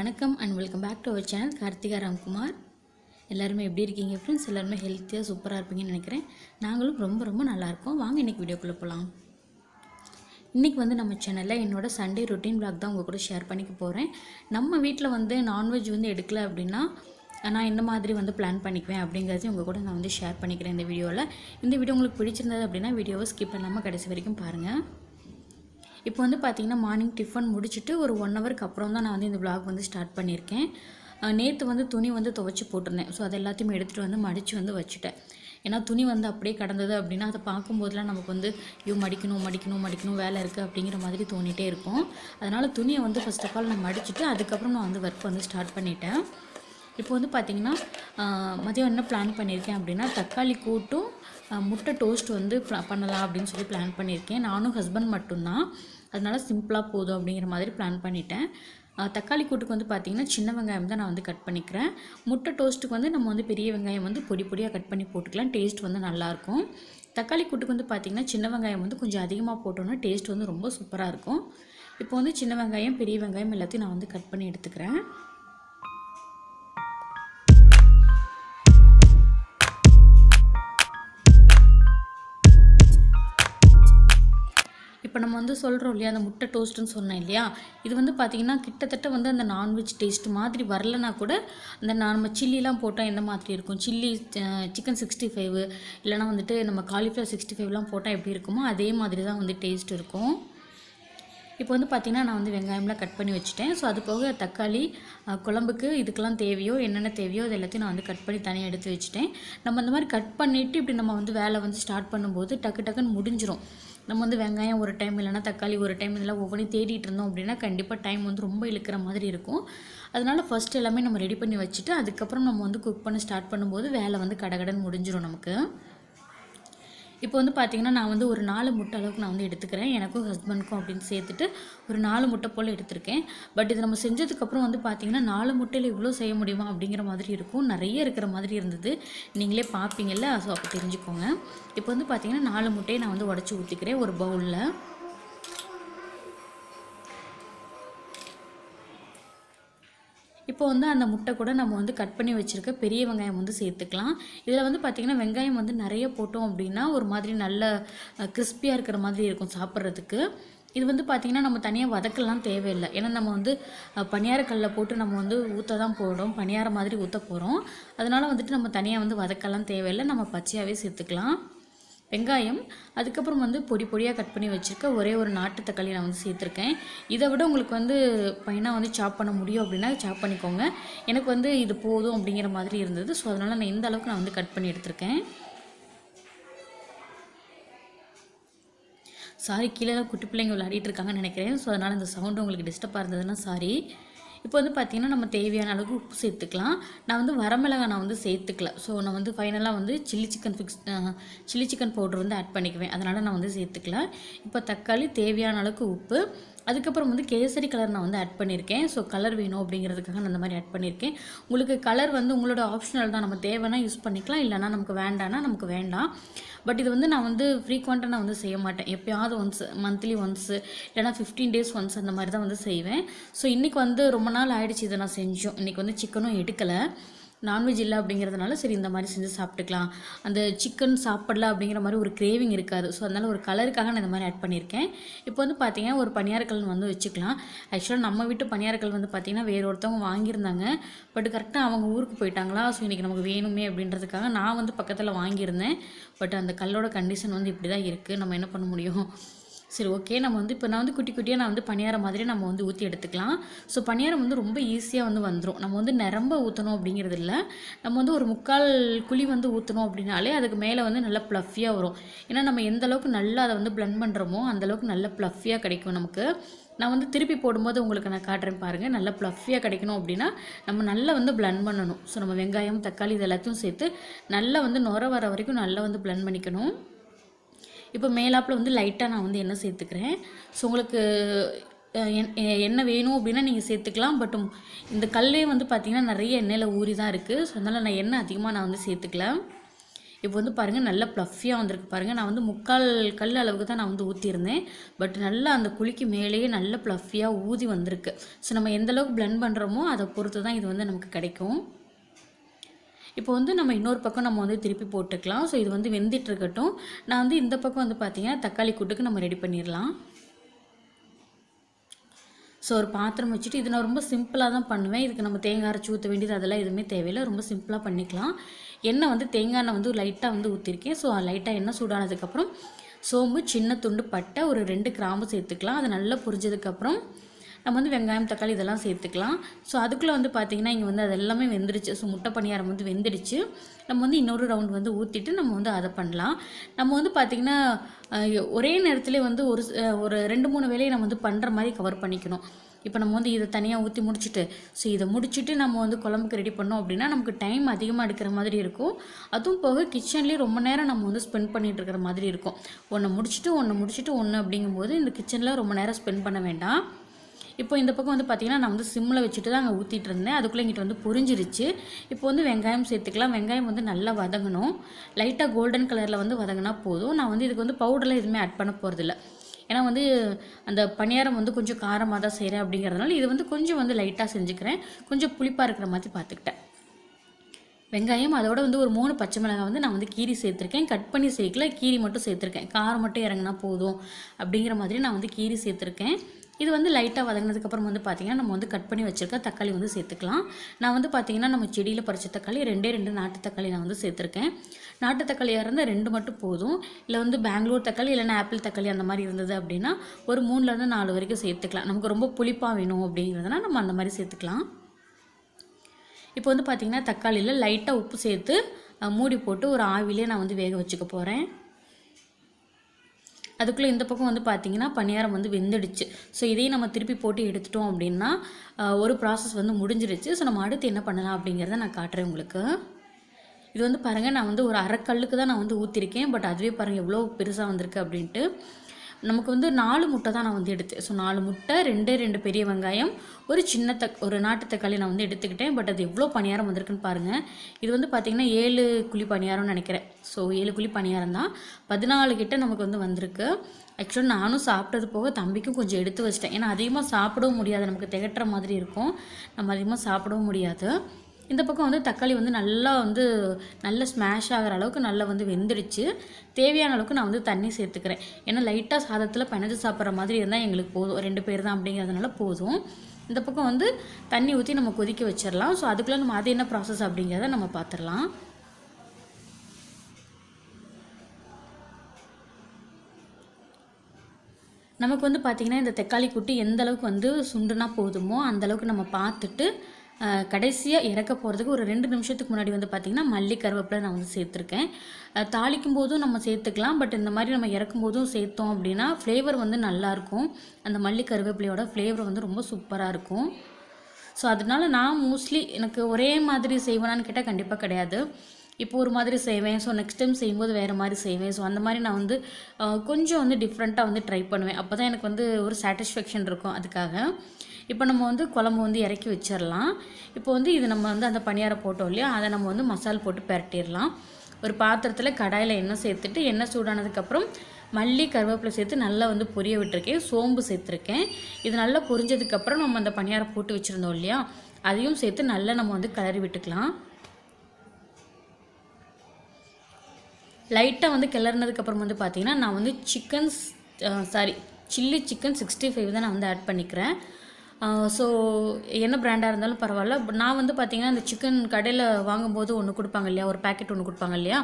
வணக்கம் and welcome back to our channel Karthika Ramkumar. எல்லாருமே எப்படி இருக்கீங்க ஃப்ரெண்ட்ஸ் எல்லாருமே ஹெல்த்தியாக சூப்பராக இருப்பீங்கன்னு நினைக்கிறேன். நாங்களும் ரொம்ப ரொம்ப நல்லா இருக்கோம். வாங்க இன்றைக்கி வீடியோக்குள்ளே போகலாம் இன்றைக்கி வந்து நம்ம சேனலில் என்னோடய சண்டே ரொட்டீன் vlog தான் உங்கள் கூட ஷேர் பண்ணிக்க போகிறேன் நம்ம வீட்டில் வந்து நான்வெஜ் வந்து எடுக்கல அப்படின்னா நான் என்ன மாதிரி வந்து பிளான் பண்ணிக்குவேன் அப்படிங்கிறது உங்கள் கூட நான் வந்து ஷேர் பண்ணிக்கிறேன் இந்த வீடியோவில் இந்த வீடியோ உங்களுக்கு பிடிச்சிருந்தது அப்படின்னா வீடியோவை ஸ்கிப் பண்ணாமல் கடைசி வரைக்கும் பாருங்கள் இப்போ வந்து பார்த்திங்கன்னா மார்னிங் டிஃபன் முடிச்சுட்டு ஒரு ஒன் ஹவருக்கு அப்புறம் தான் நான் வந்து இந்த vlog வந்து ஸ்டார்ட் பண்ணியிருக்கேன். நேற்று வந்து துணி வந்து துவைச்சி போட்டிருந்தேன். ஸோ அது எல்லாத்தையுமே எடுத்துகிட்டு வந்து மடித்து வந்து வச்சுட்டேன். ஏன்னா துணி வந்து அப்படியே கடந்தது அப்படின்னா அதை பார்க்கும்போதெல்லாம் நமக்கு வந்து ஐயோ மடிக்கணும் மடிக்கணும் மடிக்கணும் வேலை இருக்குது அப்படிங்கிற மாதிரி தோணிகிட்டே இருக்கும். அதனால் துணியை வந்து ஃபர்ஸ்ட் ஆஃப் ஆல் நான் மடிச்சுட்டு அதுக்கப்புறம் நான் வந்து ஒர்க் வந்து ஸ்டார்ட் பண்ணிட்டேன். இப்போ வந்து பார்த்திங்கன்னா மதியம் என்ன பிளான் பண்ணியிருக்கேன் அப்படின்னா தக்காளி கூட்டும் முட்டை டோஸ்ட் வந்து பண்ணலாம் அப்படின்னு சொல்லி பிளான் பண்ணியிருக்கேன். நானும் ஹஸ்பண்ட் மட்டும்தான். அதனால சிம்பிளாக போதும் அப்படிங்கிற மாதிரி பிளான் பண்ணிட்டேன். தக்காளி கூட்டுக்கு வந்து பார்த்திங்கன்னா சின்ன வெங்காயம் தான் நான் வந்து கட் பண்ணிக்கிறேன். முட்டை டோஸ்ட்டுக்கு வந்து நம்ம வந்து பெரிய வெங்காயம் வந்து பொடி பொடியாக கட் பண்ணி போட்டுக்கலாம். டேஸ்ட் வந்து நல்லாயிருக்கும் தக்காளி கூட்டுக்கு வந்து பார்த்திங்கன்னா சின்ன வெங்காயம் வந்து கொஞ்சம் அதிகமாக போட்டோன்னா டேஸ்ட் வந்து ரொம்ப சூப்பராக இருக்கும். இப்போ வந்து சின்ன வெங்காயம் பெரிய வெங்காயம் எல்லாத்தையும் நான் வந்து கட் பண்ணி எடுத்துக்கிறேன். இப்போ நம்ம வந்து சொல்கிறோம் இல்லையா அந்த முட்டை டோஸ்ட்டுன்னு சொன்னேன் இல்லையா? இது வந்து பார்த்திங்கன்னா கிட்டத்தட்ட வந்து அந்த நான்வெஜ் டேஸ்ட் மாதிரி வரலனா கூட அந்த நான் நம்ம சில்லிலாம் போட்டால் எந்த மாதிரி இருக்கும்? சில்லி சிக்கன் சிக்ஸ்டி ஃபைவ் இல்லைனா வந்துட்டு நம்ம காலிஃப்ளவர் சிக்ஸ்டி ஃபைவ்லாம் போட்டால் எப்படி இருக்குமோ அதே மாதிரி தான் வந்து டேஸ்ட் இருக்கும். இப்போ வந்து பார்த்திங்கன்னா நான் வந்து வெங்காயம்லாம் கட் பண்ணி வச்சுட்டேன். ஸோ அது போக தக்காளி குழம்புக்கு இதுக்கெல்லாம் தேவையோ என்னென்ன தேவையோ அது எல்லாத்தையும் நான் வந்து கட் பண்ணி தனியாக எடுத்து வச்சுட்டேன். நம்ம அந்த மாதிரி கட் பண்ணிவிட்டு இப்படி நம்ம வந்து வேலை வந்து ஸ்டார்ட் பண்ணும்போது டக்கு டக்குன்னு முடிஞ்சிரும். நம்ம வந்து வெங்காயம் ஒரு டைம் இல்லைனா தக்காளி ஒரு டைம் இதெல்லாம் ஒவ்வொன்றையும் தேடிட்டு இருந்தோம் அப்படின்னா கண்டிப்பாக டைம் வந்து ரொம்ப இழுக்கிற மாதிரி இருக்கும். அதனால ஃபஸ்ட்டு எல்லாமே நம்ம ரெடி பண்ணி வச்சுட்டு அதுக்கப்புறம் நம்ம வந்து குக் பண்ண ஸ்டார்ட் பண்ணும்போது வேலை வந்து கடகடன் முடிஞ்சிடும் நமக்கு. இப்போ வந்து பார்த்தீங்கன்னா நான் வந்து ஒரு நாலு முட்டை அளவுக்கு நான் வந்து எடுத்துக்கிறேன். எனக்கும் ஹஸ்பண்ட்க்கும் அப்படின்னு சேர்த்துட்டு ஒரு நாலு முட்டை போல் எடுத்திருக்கேன். பட் இது நம்ம செஞ்சதுக்கப்புறம் வந்து பார்த்தீங்கன்னா நாலு முட்டையில் இவ்வளோ செய்ய முடியுமா அப்படிங்கிற மாதிரி இருக்கும். நிறைய இருக்கிற மாதிரி இருந்தது. நீங்களே பார்ப்பீங்கல்ல ஸோ அப்போ தெரிஞ்சுக்கோங்க. இப்போ வந்து பார்த்தீங்கன்னா நாலு முட்டையை நான் வந்து உடச்சி ஊற்றிக்கிறேன் ஒரு பவுலில் இப்போ வந்து அந்த முட்டை கூட நம்ம வந்து கட் பண்ணி வச்சுருக்க பெரிய வெங்காயம் வந்து சேர்த்துக்கலாம். இதில் வந்து பார்த்திங்கன்னா வெங்காயம் வந்து நிறைய போட்டோம் அப்படின்னா ஒரு மாதிரி நல்ல கிறிஸ்பியாக இருக்கிற மாதிரி இருக்கும் சாப்பிட்றதுக்கு. இது வந்து பார்த்திங்கன்னா நம்ம தனியாக வதக்கலாம் தேவையில்லை. ஏன்னா நம்ம வந்து அஹ், போட்டு நம்ம வந்து ஊற்ற தான் போகிறோம் பணியார மாதிரி ஊற்ற போகிறோம் அதனால் வந்துட்டு நம்ம தனியாக வந்து வதக்கலாம் தேவையில்லை. நம்ம பச்சையாகவே சேர்த்துக்கலாம். வெங்காயம் அதுக்கப்புறம் வந்து பொடி பொடியாக கட் பண்ணி வச்சுருக்க ஒரே ஒரு நாட்டு தக்காளி நான் வந்து சேர்த்துருக்கேன். இதை விட உங்களுக்கு வந்து பையனாக வந்து சாப் பண்ண முடியும் அப்படின்னா சாப் பண்ணிக்கோங்க. எனக்கு வந்து இது போதும் அப்படிங்கிற மாதிரி இருந்தது. ஸோ அதனால் நான் இந்த அளவுக்கு நான் வந்து கட் பண்ணி எடுத்திருக்கேன். சாரி கீழே தான் குட்டி பிள்ளைங்க விளையாடிட்டு இருக்காங்கன்னு நினைக்கிறேன். ஸோ அதனால் இந்த சவுண்டு உங்களுக்கு டிஸ்டர்பாக இருந்ததுன்னா சாரி இப்போ வந்து பார்த்திங்கன்னா நம்ம தேவையான அளவுக்கு உப்பு சேர்த்துக்கலாம். நான் வந்து வரமிளகாய் நான் வந்து சேர்த்துக்கல. ஸோ நான் வந்து ஃபைனலாக வந்து chilli chicken fix chilli chicken powder வந்து ஆட் பண்ணிக்குவேன். அதனால் நான் வந்து சேர்த்துக்கல. இப்போ தக்காளி தேவையான அளவுக்கு உப்பு. அதுக்கப்புறம் வந்து கேசரி கலர் நான் வந்து ஆட் பண்ணியிருக்கேன் ஸோ கலர் வேணும் அப்படிங்கிறதுக்காக நான் அந்த மாதிரி ஆட் பண்ணியிருக்கேன் உங்களுக்கு கலர் வந்து உங்களோட ஆப்ஷனல் தான். நம்ம தேவைன்னா யூஸ் பண்ணிக்கலாம். இல்லைனா நமக்கு வேண்டாம்னா நமக்கு வேண்டாம். பட் இது வந்து நான் வந்து ஃப்ரீக்வெண்ட்டாக நான் வந்து செய்ய மாட்டேன். எப்பயாவது ஒன்ஸ் மந்த்லி ஒன்ஸு இல்லைனா ஃபிஃப்டீன் டேஸ் ஒன்ஸ் அந்த மாதிரி தான் வந்து செய்வேன். ஸோ இன்றைக்கி வந்து ரொம்ப நாள் ஆகிடுச்சி இதை நான் செஞ்சோம். இன்றைக்கி வந்து சிக்கனும் எடுக்கலை. நான்வெஜ் இல்லை அப்படிங்கிறதுனால சரி இந்த மாதிரி செஞ்சு சாப்பிட்டுக்கலாம். அந்த சிக்கன் சாப்பிடல அப்படிங்கிற மாதிரி ஒரு கிரேவிங் இருக்காது. ஸோ அதனால் ஒரு கலருக்காக நான் இந்த மாதிரி ஆட் பண்ணியிருக்கேன். இப்போ வந்து பார்த்தீங்கன்னா ஒரு பணியாரக்கல் வந்து வச்சுக்கலாம். ஆக்சுவலாக நம்ம வீட்டு பணியாரக்கல் வந்து பார்த்திங்கன்னா வேறு ஒருத்தவங்க வாங்கியிருந்தாங்க. பட் கரெக்டாக அவங்க ஊருக்கு போயிட்டாங்களா? ஸோ இன்றைக்கி நமக்கு வேணுமே அப்படின்றதுக்காக நான் வந்து பக்கத்தில் வாங்கியிருந்தேன். பட் அந்த கல்லோட கண்டிஷன் வந்து இப்படி தான் இருக்குது நம்ம என்ன பண்ண முடியும்? சரி ஓகே நம்ம வந்து இப்போ நான் வந்து குட்டி குட்டியாக நான் வந்து பணியாரம் மாதிரி நம்ம வந்து ஊற்றி எடுத்துக்கலாம். ஸோ பணியாரம் வந்து ரொம்ப ஈஸியாக வந்து வந்துடும் நம்ம வந்து நிரம்ப ஊற்றணும் அப்படிங்கிறது இல்லை. நம்ம வந்து ஒரு முக்கால் குழி வந்து ஊற்றணும் அப்படின்னாலே அதுக்கு மேலே வந்து நல்லா ப்ளஃபியாக வரும். ஏன்னா நம்ம எந்த அளவுக்கு நல்லா அதை வந்து blend பண்ணுறோமோ அந்தளவுக்கு நல்லா நல்ல ப்ளஃபியாக கிடைக்கும் நமக்கு. நான் வந்து திருப்பி போடும்போது உங்களுக்கு நான் காட்டுறேன் பாருங்கள் நல்லா ப்ளஃபியாக கிடைக்கணும் அப்படின்னா நம்ம நல்லா வந்து blend பண்ணணும். ஸோ நம்ம வெங்காயம் தக்காளி இது எல்லாத்தையும் சேர்த்து நல்லா வந்து நுர வர வரைக்கும் நல்லா வந்து blend பண்ணிக்கணும். இப்போ மேலாப்பில் வந்து லைட்டாக நான் வந்து எண்ணெய் சேர்த்துக்கிறேன். ஸோ உங்களுக்கு அஹ், எண்ணெய் வேணும் அப்படின்னா நீங்கள் சேர்த்துக்கலாம். பட் இந்த கல்லே வந்து பார்த்திங்கன்னா நிறைய எண்ணெயில் ஊறி தான் இருக்குது ஸோ அதனால் நான் எண்ணெய் அதிகமாக நான் வந்து சேர்த்துக்கல. இப்போ வந்து பாருங்கள் நல்லா ப்ளஃபியாக வந்திருக்கு பாருங்கள் நான் வந்து முக்கால் கல் அளவுக்கு தான் நான் வந்து ஊற்றிருந்தேன் பட் நல்லா அந்த குழிக்கு மேலேயே நல்ல ப்ளஃபியாக ஊதி வந்திருக்கு. ஸோ நம்ம எந்தளவுக்கு பிளெண்ட் பண்ணுறோமோ அதை பொறுத்து தான் இது வந்து நமக்கு கிடைக்கும். இப்போ வந்து நம்ம இன்னொரு பக்கம் நம்ம வந்து திருப்பி போட்டுக்கலாம். ஸோ இது வந்து வெந்துட்டு இருக்கட்டும் நான் வந்து இந்த பக்கம் வந்து பார்த்தீங்கன்னா தக்காளி கூட்டுக்கு நம்ம ரெடி பண்ணிடலாம். ஸோ ஒரு பாத்திரம் வச்சுட்டு இது நான் ரொம்ப சிம்பிளாக தான் பண்ணுவேன். இதுக்கு நம்ம தேங்காய் அரைச்சி ஊற்ற வேண்டியது அதெல்லாம் எதுவுமே தேவையில்லை. ரொம்ப சிம்பிளாக பண்ணிக்கலாம். எண்ணெய் வந்து தேங்காய் எண்ணெய் வந்து லைட்டாக வந்து ஊற்றிருக்கேன் ஸோ லைட்டாக எண்ணெய் சூடானதுக்கப்புறம் சோம்பு சின்ன துண்டு பட்டை ஒரு ரெண்டு கிராம்பு சேர்த்துக்கலாம். அது நல்லா புரிஞ்சதுக்கப்புறம் நம்ம வந்து வெங்காயம் தக்காளி இதெல்லாம் சேர்த்துக்கலாம். ஸோ அதுக்குள்ளே வந்து பார்த்திங்கன்னா இங்கே வந்து அது எல்லாமே வெந்துடுச்சு ஸோ முட்டை பணியாரம் வந்து வெந்துடுச்சு. நம்ம வந்து இன்னொரு ரவுண்ட் வந்து ஊற்றிட்டு நம்ம வந்து அதை பண்ணலாம். நம்ம வந்து பார்த்திங்கன்னா ஒரே நேரத்தில் வந்து ஒரு ஒரு ரெண்டு மூணு வேலையை நம்ம வந்து பண்ணுற மாதிரி கவர் பண்ணிக்கணும். இப்போ நம்ம வந்து இதை தனியாக ஊற்றி முடிச்சுட்டு ஸோ இதை முடிச்சுட்டு நம்ம வந்து குழம்புக்கு ரெடி பண்ணோம் அப்படின்னா நமக்கு டைம் அதிகமாக எடுக்கிற மாதிரி இருக்கும். அதுவும் போக கிச்சன்லேயே ரொம்ப நேரம் நம்ம வந்து ஸ்பெண்ட் பண்ணிட்டு இருக்கிற மாதிரி இருக்கும். ஒன்று முடிச்சுட்டு ஒன்று முடிச்சுட்டு ஒன்று அப்படிங்கும்போது இந்த கிச்சனில் ரொம்ப நேரம் ஸ்பெண்ட் பண்ண வேண்டாம். இப்போ இந்த பக்கம் வந்து பார்த்திங்கன்னா நான் வந்து சிம்மில் வச்சுட்டு தான் அங்கே ஊற்றிட்டு இருந்தேன் அதுக்குள்ளே இங்கிட்ட வந்து புரிஞ்சிருச்சு. இப்போ வந்து வெங்காயம் சேர்த்துக்கலாம். வெங்காயம் வந்து நல்லா வதங்கணும். லைட்டாக கோல்டன் கலரில் வந்து வதங்கினா போதும். நான் வந்து இதுக்கு வந்து பவுடர்லாம் எதுவுமே ஆட் பண்ண போகிறதில்ல ஏன்னா வந்து அந்த பணியாரம் வந்து கொஞ்சம் காரமாக தான் செய்கிறேன் அப்படிங்கிறதுனால இது வந்து கொஞ்சம் வந்து லைட்டாக செஞ்சுக்கிறேன். கொஞ்சம் புளிப்பாக இருக்கிற மாதிரி பார்த்துக்கிட்டேன். வெங்காயம் அதோட வந்து ஒரு மூணு பச்சை மிளகாய் வந்து நான் வந்து கீரி சேர்த்துருக்கேன். கட் பண்ணி சேர்க்கல. கீரி மட்டும் சேர்த்துருக்கேன். காரம் மட்டும் இறங்கினா போதும் அப்படிங்கிற மாதிரி நான் வந்து கீரி சேர்த்துருக்கேன். இது வந்து லைட்டாக வதங்கினதுக்கப்புறம் வந்து பார்த்திங்கன்னா நம்ம வந்து கட் பண்ணி வச்சுருக்க தக்காளி வந்து சேர்த்துக்கலாம். நான் வந்து பார்த்திங்கன்னா நம்ம செடியில் பறிச்ச தக்காளி ரெண்டே ரெண்டு நாட்டு தக்காளி நான் வந்து சேர்த்துருக்கேன். நாட்டு தக்காளியாக இருந்தால் ரெண்டு மட்டும் போதும். இல்லை வந்து பெங்களூர் தக்காளி இல்லைன்னா ஆப்பிள் தக்காளி அந்த மாதிரி இருந்தது அப்படின்னா ஒரு மூணுலேருந்து நாலு வரைக்கும் சேர்த்துக்கலாம். நமக்கு ரொம்ப புளிப்பாக வேணும் அப்படிங்கிறதுனா நம்ம அந்த மாதிரி சேர்த்துக்கலாம். இப்போ வந்து பார்த்திங்கன்னா தக்காளியில் லைட்டாக உப்பு சேர்த்து மூடி போட்டு ஒரு ஆவிலே நான் வந்து வேக வச்சுக்க போகிறேன் அதுக்குள்ளே இந்த பக்கம் வந்து பார்த்திங்கன்னா பணியாரம் வந்து வெந்துடுச்சு. ஸோ இதையும் நம்ம திருப்பி போட்டு எடுத்துட்டோம் அப்படின்னா ஒரு ப்ராசஸ் வந்து முடிஞ்சிருச்சு. ஸோ நம்ம அடுத்து என்ன பண்ணலாம் அப்படிங்கிறத நான் காட்டுறேன் உங்களுக்கு. இது வந்து பாருங்கள் நான் வந்து ஒரு அரைக்கல்லுக்கு தான் நான் வந்து ஊற்றிருக்கேன் பட் அதுவே பாருங்கள் எவ்வளோ பெருசாக வந்திருக்கு அப்படின்ட்டு. நமக்கு வந்து நாலு முட்டை தான் நான் வந்து எடுத்தேன். ஸோ நாலு முட்டை ரெண்டு ரெண்டு பெரிய வெங்காயம் ஒரு சின்ன தக் ஒரு நாட்டு தக்காளி நான் வந்து எடுத்துக்கிட்டேன். பட் அது எவ்வளோ பணியாரம் வந்திருக்குன்னு பாருங்கள் இது வந்து பார்த்திங்கன்னா ஏழு குழி பணியாரம்னு நினைக்கிறேன். ஸோ ஏழு குழி பணியாரம் தான். பதினாலு கிட்ட நமக்கு வந்து வந்திருக்கு. ஆக்சுவலாக நானும் சாப்பிட்டது போக தம்பிக்கும் கொஞ்சம் எடுத்து வச்சிட்டேன். ஏன்னா அதிகமாக சாப்பிடவும் முடியாது. நமக்கு திகட்டுற மாதிரி இருக்கும். நம்ம அதிகமாக சாப்பிடவும் முடியாது. இந்த பக்கம் வந்து தக்காளி வந்து நல்லா வந்து நல்லா ஸ்மாஷ் ஆகிற அளவுக்கு நல்லா வந்து வெந்துடுச்சு. தேவையான அளவுக்கு நான் வந்து தண்ணி சேர்த்துக்கிறேன். ஏன்னா லைட்டாக சாதத்தில் பிணைஞ்சு சாப்பிட்ற மாதிரி இருந்தால் எங்களுக்கு போதும். ரெண்டு பேர் தான் அப்படிங்கிறதுனால போதும். இந்த பக்கம் வந்து தண்ணி ஊற்றி நம்ம கொதிக்க வச்சிடலாம். ஸோ அதுக்குள்ளே நம்ம அது என்ன ப்ராசஸ் அப்படிங்கிறத நம்ம பார்த்துடலாம் நமக்கு வந்து பார்த்திங்கன்னா இந்த தக்காளி குட்டி எந்த அளவுக்கு வந்து சுண்டுனா போதுமோ அந்த அளவுக்கு நம்ம பார்த்துட்டு கடைசியாக இறக்க போகிறதுக்கு ஒரு ரெண்டு நிமிஷத்துக்கு முன்னாடி வந்து பார்த்திங்கன்னா மல்லி கருவேப்பிலை நான் வந்து சேர்த்துருக்கேன். தாளிக்கும் போதும் நம்ம சேர்த்துக்கலாம். பட் இந்த மாதிரி நம்ம இறக்கும் போதும் சேர்த்தோம் அப்படின்னா ஃப்ளேவர் வந்து நல்லாயிருக்கும் அந்த மல்லி கருவேப்பிலையோட ஃப்ளேவர் வந்து ரொம்ப சூப்பராக இருக்கும். ஸோ அதனால நான் மோஸ்ட்லி எனக்கு ஒரே மாதிரி செய்வேனான்னு கேட்டால் கண்டிப்பாக கிடையாது. இப்போ ஒரு மாதிரி செய்வேன். ஸோ நெக்ஸ்ட் டைம் செய்யும்போது வேறு மாதிரி செய்வேன். ஸோ அந்த மாதிரி நான் வந்து கொஞ்சம் வந்து டிஃப்ரெண்ட்டாக வந்து ட்ரை பண்ணுவேன். அப்போ தான் எனக்கு வந்து ஒரு சாட்டிஸ்ஃபேக்ஷன் இருக்கும் அதுக்காக. இப்போ நம்ம வந்து குழம்பு வந்து இறக்கி வச்சிடலாம் இப்போ வந்து இது நம்ம வந்து அந்த பணியாரம் போட்டோம் இல்லையா? அதை நம்ம வந்து மசால் போட்டு பரட்டிடலாம் ஒரு பாத்திரத்தில் கடாயில் எண்ணெய் சேர்த்துட்டு எண்ணெய் சூடானதுக்கப்புறம் மல்லி கருவேப்பிலை சேர்த்து நல்லா வந்து பொரிய விட்டுருக்கேன். சோம்பு சேர்த்துருக்கேன். இது நல்லா பொரிஞ்சதுக்கப்புறம் நம்ம அந்த பணியாரம் போட்டு வச்சுருந்தோம் இல்லையா? அதையும் சேர்த்து நல்லா நம்ம வந்து கிளறி விட்டுக்கலாம். லைட்டாக வந்து கிளறினதுக்கப்புறம் வந்து பார்த்திங்கன்னா நான் வந்து chicken sorry chilli chicken sixty five தான் நான் வந்து ஆட் பண்ணிக்கிறேன். ஸோ என்ன ப்ராண்டாக இருந்தாலும் பரவாயில்ல. நான் வந்து பார்த்தீங்கன்னா இந்த சிக்கன் கடையில் வாங்கும்போது ஒன்று கொடுப்பாங்க இல்லையா? ஒரு பேக்கெட் ஒன்று கொடுப்பாங்க இல்லையா?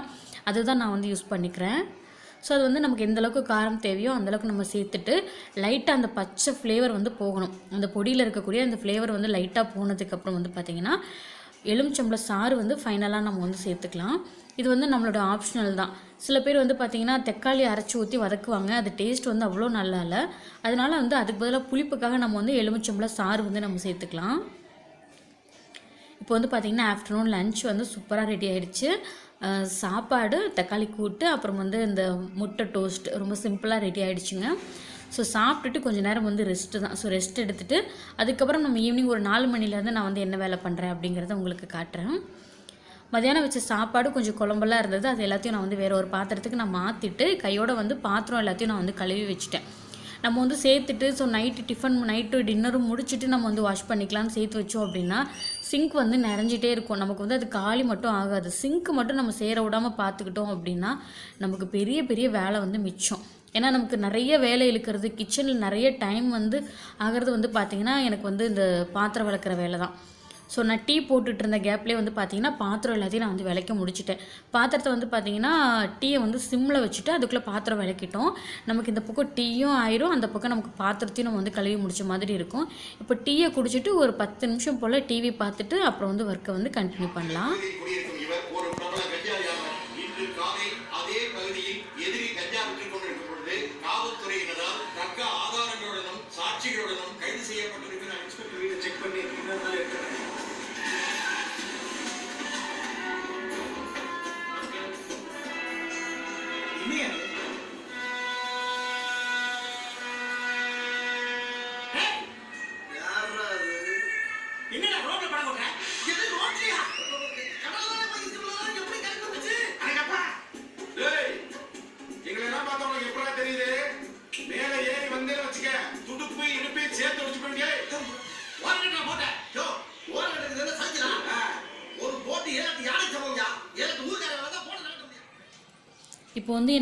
அதுதான் நான் வந்து யூஸ் பண்ணிக்கிறேன். ஸோ அது வந்து நமக்கு எந்த அளவுக்கு காரம் தேவையோ அந்தளவுக்கு நம்ம சேர்த்துட்டு லைட்டாக அந்த பச்சை ஃப்ளேவர் வந்து போகணும். அந்த பொடியில் இருக்கக்கூடிய அந்த ஃப்ளேவர் வந்து லைட்டாக போனதுக்கப்புறம் வந்து பார்த்திங்கன்னா எலுமிச்சம்பழ சாறு வந்து ஃபைனலாக நம்ம வந்து சேர்த்துக்கலாம். இது வந்து நம்மளோட ஆப்ஷனல் தான். சில பேர் வந்து பார்த்திங்கன்னா தக்காளி அரைச்சி ஊற்றி வதக்குவாங்க. அது டேஸ்ட் வந்து அவ்வளோ நல்லா இல்லை. அதனால வந்து அதுக்கு பதிலாக புளிப்புக்காக நம்ம வந்து எலுமிச்சம்பளம் சாறு வந்து நம்ம சேர்த்துக்கலாம். இப்போ வந்து பார்த்திங்கன்னா ஆஃப்டர்நூன் லன்ச் வந்து சூப்பராக ரெடி ஆகிடுச்சு சாப்பாடு தக்காளி கூட்டு அப்புறம் வந்து இந்த முட்டை டோஸ்ட் ரொம்ப சிம்பிளாக ரெடி ஆகிடுச்சுங்க ஸோ சாப்பிட்டுட்டு கொஞ்ச நேரம் வந்து ரெஸ்ட்டு தான். ஸோ ரெஸ்ட் எடுத்துகிட்டு அதுக்கப்புறம் நம்ம ஈவினிங் ஒரு நாலு மணிலேருந்து நான் வந்து என்ன வேலை பண்ணுறேன் அப்படிங்கிறத உங்களுக்கு காட்டுறேன். மதியானம் வச்ச சாப்பாடு கொஞ்சம் குழம்பெல்லாம் இருந்தது. அது எல்லாத்தையும் நான் வந்து வேறு ஒரு பாத்திரத்துக்கு நான் மாற்றிட்டு கையோட வந்து பாத்திரம் எல்லாத்தையும் நான் வந்து கழுவி வச்சுட்டேன். நம்ம வந்து சேர்த்துட்டு ஸோ நைட்டு டிஃபன் நைட்டு டின்னரும் முடிச்சுட்டு நம்ம வந்து வாஷ் பண்ணிக்கலாம்னு சேர்த்து வச்சோம் அப்படின்னா சிங்க் வந்து நிறைஞ்சிட்டே இருக்கும். நமக்கு வந்து அது காலி மட்டும் ஆகாது. சிங்க் மட்டும் நம்ம சேர விடாமல் பார்த்துக்கிட்டோம் அப்படின்னா நமக்கு பெரிய பெரிய வேலை வந்து மிச்சம். ஏன்னா நமக்கு நிறைய வேலை இழுக்கிறது கிச்சனில் நிறைய டைம் வந்து ஆகிறது வந்து பார்த்திங்கன்னா எனக்கு வந்து இந்த பாத்திரம் வளர்க்குற வேலை தான் ஸோ நான் டீ போட்டுட்டு இருந்த கேப்லேயே வந்து பார்த்தீங்கன்னா பாத்திரம் எல்லாத்தையும் நான் வந்து விளக்க முடிச்சிட்டேன். பாத்திரத்தை வந்து பார்த்தீங்கன்னா டீயை வந்து சிம்மில் வச்சுட்டு அதுக்குள்ளே பாத்திரம் விளக்கிட்டோம். நமக்கு இந்த பக்கம் டீயும் ஆயிரும். அந்த பக்கம் நமக்கு பாத்திரத்தையும் நம்ம வந்து கழுவி முடிச்ச மாதிரி இருக்கும். இப்போ டீயை குடிச்சிட்டு ஒரு பத்து நிமிஷம் போல் டிவி பார்த்துட்டு அப்புறம் வந்து ஒர்க்கை வந்து கண்டினியூ பண்ணலாம்.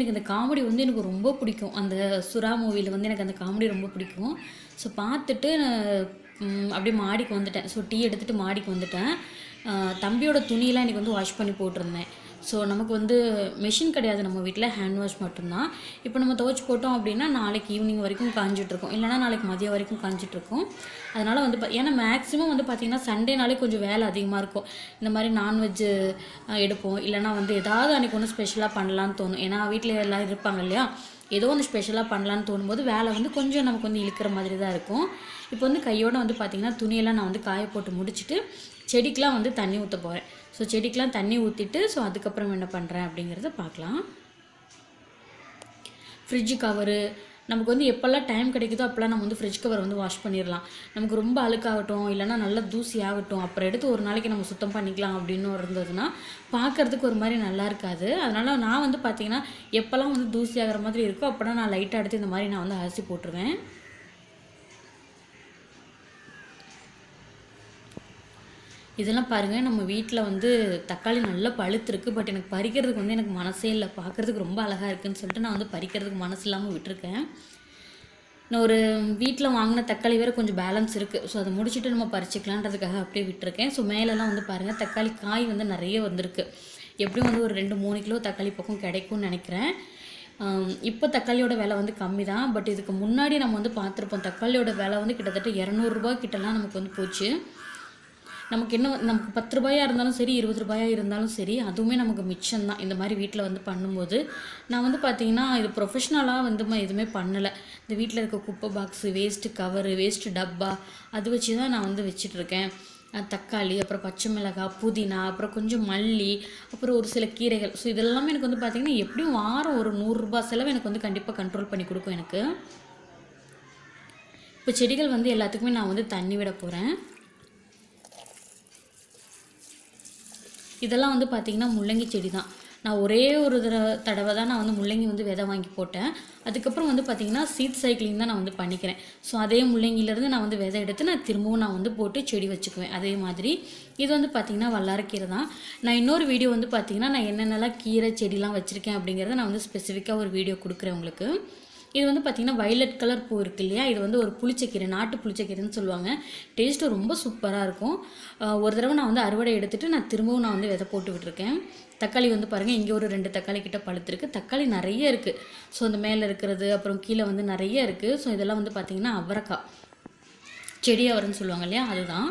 எனக்கு அந்த காமெடி வந்து எனக்கு ரொம்ப பிடிக்கும். அந்த சுறா மூவியில் வந்து எனக்கு அந்த காமெடி ரொம்ப பிடிக்கும். ஸோ பார்த்துட்டு நான் அப்படியே மாடிக்கு வந்துட்டேன். ஸோ டீ எடுத்துகிட்டு மாடிக்கு வந்துட்டேன். தம்பியோட துணியெலாம் எனக்கு வந்து வாஷ் பண்ணி போட்டிருந்தேன். ஸோ நமக்கு வந்து மிஷின் கிடையாது நம்ம வீட்டில் ஹேண்ட் வாஷ் மட்டும்தான். இப்போ நம்ம துவைச்சி போட்டோம் அப்படின்னா நாளைக்கு ஈவினிங் வரைக்கும் காஞ்சிட்ருக்கோம் இல்லைனா நாளைக்கு மதியம் வரைக்கும் காஞ்சிட்ருக்கோம் அதனால் வந்து பா- ஏன்னா மேக்ஸிமம் வந்து பார்த்திங்கன்னா சண்டேனாலே கொஞ்சம் வேலை அதிகமாக இருக்கும். இந்த மாதிரி நான்வெஜ்ஜு எடுப்போம். இல்லைனா வந்து ஏதாவது அன்றைக்கி ஒன்று ஸ்பெஷலாக பண்ணலான்னு தோணும். ஏன்னா வீட்டில் எல்லாம் இருப்பாங்க இல்லையா? ஏதோ ஒன்று ஸ்பெஷலாக பண்ணலான்னு தோணும்போது வேலை வந்து கொஞ்சம் நமக்கு வந்து இழுக்கிற மாதிரி தான் இருக்கும். இப்போ வந்து கையோடு வந்து பார்த்திங்கன்னா துணியெல்லாம் நான் வந்து காய போட்டு முடிச்சுட்டு செடிக்கெலாம் வந்து தண்ணி ஊற்ற போகிறேன் ஸோ செடிக்கெலாம் தண்ணி ஊற்றிட்டு ஸோ அதுக்கப்புறம் என்ன பண்ணுறேன் அப்படிங்கிறத பார்க்கலாம். ஃப்ரிட்ஜு கவரு நமக்கு வந்து எப்போல்லாம் டைம் கிடைக்குதோ அப்போல்லாம் நம்ம வந்து ஃப்ரிட்ஜ் கவர் வந்து வாஷ் பண்ணிடலாம் நமக்கு ரொம்ப அழுக்காகட்டும் இல்லைனா நல்லா தூசி ஆகட்டும் அப்புறம் எடுத்து ஒரு நாளைக்கு நம்ம சுத்தம் பண்ணிக்கலாம் அப்படின்னு இருந்ததுன்னா பார்க்கறதுக்கு ஒரு மாதிரி நல்லா இருக்காது. அதனால் நான் வந்து பார்த்திங்கன்னா எப்போல்லாம் வந்து தூசி ஆகிற மாதிரி இருக்கோ அப்போனா நான் லைட்டாக எடுத்து இந்த மாதிரி நான் வந்து அரிசி போட்டுருவேன். இதெல்லாம் பாருங்கள் நம்ம வீட்டில் வந்து தக்காளி நல்லா பழுத்திருக்கு பட் எனக்கு பறிக்கிறதுக்கு வந்து எனக்கு மனசே இல்லை. பார்க்குறதுக்கு ரொம்ப அழகாக இருக்குதுன்னு சொல்லிட்டு நான் வந்து பறிக்கிறதுக்கு மனசு இல்லாமல் விட்டுருக்கேன். நான் ஒரு வீட்டில் வாங்கின தக்காளி வேறு கொஞ்சம் பேலன்ஸ் இருக்குது ஸோ அதை முடிச்சுட்டு நம்ம பறிச்சுக்கலான்றதுக்காக அப்படியே விட்டுருக்கேன். ஸோ மேலெலாம் வந்து பாருங்கள் தக்காளி காய் வந்து நிறைய வந்திருக்கு. எப்படியும் வந்து ஒரு ரெண்டு மூணு கிலோ தக்காளி பக்கம் கிடைக்கும்னு நினைக்கிறேன். இப்போ தக்காளியோட விலை வந்து கம்மி தான் பட் இதுக்கு முன்னாடி நம்ம வந்து பார்த்துருப்போம் தக்காளியோட விலை வந்து கிட்டத்தட்ட இரநூறுபா கிட்டலாம் நமக்கு வந்து போச்சு. நமக்கு என்ன நமக்கு பத்து ரூபாயாக இருந்தாலும் சரி இருபது ரூபாயா இருந்தாலும் சரி அதுவுமே நமக்கு மிச்சம் தான் இந்த மாதிரி வீட்டில் வந்து பண்ணும்போது நான் வந்து பார்த்திங்கன்னா இது ப்ரொஃபஷ்னலாக வந்து எதுவுமே பண்ணலை. இந்த வீட்டில் இருக்க குப்பை பாக்ஸு வேஸ்ட்டு கவரு வேஸ்ட்டு டப்பா அது வச்சு தான் நான் வந்து வச்சிட்ருக்கேன். தக்காளி அப்புறம் பச்சை மிளகாய் புதினா அப்புறம் கொஞ்சம் மல்லி அப்புறம் ஒரு சில கீரைகள். ஸோ இதெல்லாமே எனக்கு வந்து பார்த்திங்கன்னா எப்படியும் வாரம் ஒரு நூறுரூபா செலவு எனக்கு வந்து கண்டிப்பாக கண்ட்ரோல் பண்ணி கொடுக்கும் எனக்கு. இப்போ செடிகள் வந்து எல்லாத்துக்குமே நான் வந்து தண்ணி விட போகிறேன் இதெல்லாம் வந்து பார்த்திங்கன்னா முள்ளங்கி செடி தான் நான் ஒரே ஒரு தடவை தடவை தான் நான் வந்து முள்ளங்கி வந்து விதை வாங்கி போட்டேன். அதுக்கப்புறம் வந்து பார்த்திங்கன்னா சீட் சைக்கிளிங் தான் நான் வந்து பண்ணிக்கிறேன். ஸோ அதே முள்ளங்கிலேருந்து நான் வந்து விதை எடுத்து நான் திரும்பவும் நான் வந்து போட்டு செடி வச்சுக்குவேன். அதே மாதிரி இது வந்து பார்த்திங்கன்னா வல்லாரக்கீரை தான் நான் இன்னொரு வீடியோ வந்து பார்த்திங்கன்னா நான் என்னென்னலாம் கீரை செடிலாம் வச்சுருக்கேன் அப்படிங்கிறத நான் வந்து ஸ்பெசிஃபிக்காக ஒரு வீடியோ கொடுக்குறேன் உங்களுக்கு. இது வந்து பார்த்திங்கன்னா வயலட் கலர் பூ இருக்கு இல்லையா? இது வந்து ஒரு புளிச்சக்கீரை நாட்டு புளிச்சக்கீரைன்னு சொல்லுவாங்க. டேஸ்ட்டு ரொம்ப சூப்பராக இருக்கும். ஒரு தடவை நான் வந்து அறுவடை எடுத்துட்டு நான் திரும்பவும் நான் வந்து விதை போட்டு விட்டுருக்கேன். தக்காளி வந்து பாருங்கள் இங்கே ஒரு ரெண்டு தக்காளி கிட்ட பழுத்திருக்கு. தக்காளி நிறைய இருக்குது ஸோ அந்த மேலே இருக்கிறது அப்புறம் கீழே வந்து நிறைய இருக்குது ஸோ இதெல்லாம் வந்து பார்த்திங்கன்னா அவரைக்காய். செடி அவரன்னு சொல்லுவாங்க இல்லையா? அதுதான்.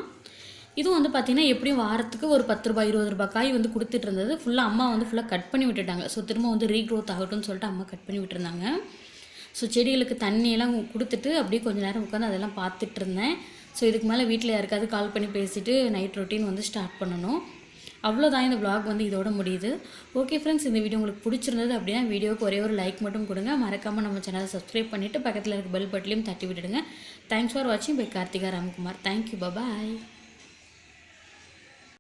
இதுவும் வந்து பார்த்திங்கன்னா எப்படியும் வாரத்துக்கு ஒரு பத்து ரூபாய் இருபது ரூபாய் காய் வந்து கொடுத்துட்டு இருந்தது. ஃபுல்லாக அம்மா வந்து ஃபுல்லாக கட் பண்ணி விட்டுட்டாங்க. ஸோ திரும்ப வந்து ரீக்ரோத் ஆகட்டும்னு சொல்லிட்டு அம்மா கட் பண்ணி விட்டுருந்தாங்க. ஸோ செடிகளுக்கு தண்ணியெல்லாம் கொடுத்துட்டு அப்படியே கொஞ்சம் நேரம் உட்காந்து அதெல்லாம் பார்த்துட்டு இருந்தேன். ஸோ இதுக்கு மேலே வீட்டில் யாருக்காவது கால் பண்ணி பேசிவிட்டு நைட் ரொட்டீன் வந்து ஸ்டார்ட் பண்ணணும். அவ்வளோதான் இந்த vlog வந்து இதோட முடியுது. ஓகே ஃப்ரெண்ட்ஸ் இந்த வீடியோ உங்களுக்கு பிடிச்சிருந்தது அப்படின்னா வீடியோக்கு ஒரே ஒரு லைக் மட்டும் கொடுங்க. மறக்காமல் நம்ம சேனலை சப்ஸ்கிரைப் பண்ணிவிட்டு பக்கத்தில் இருக்க பெல் பட்டிலையும் தட்டி விட்டுடுங்க. தேங்க்ஸ் ஃபார் வாட்சிங் bye Karthika Ramkumar thank you bye bye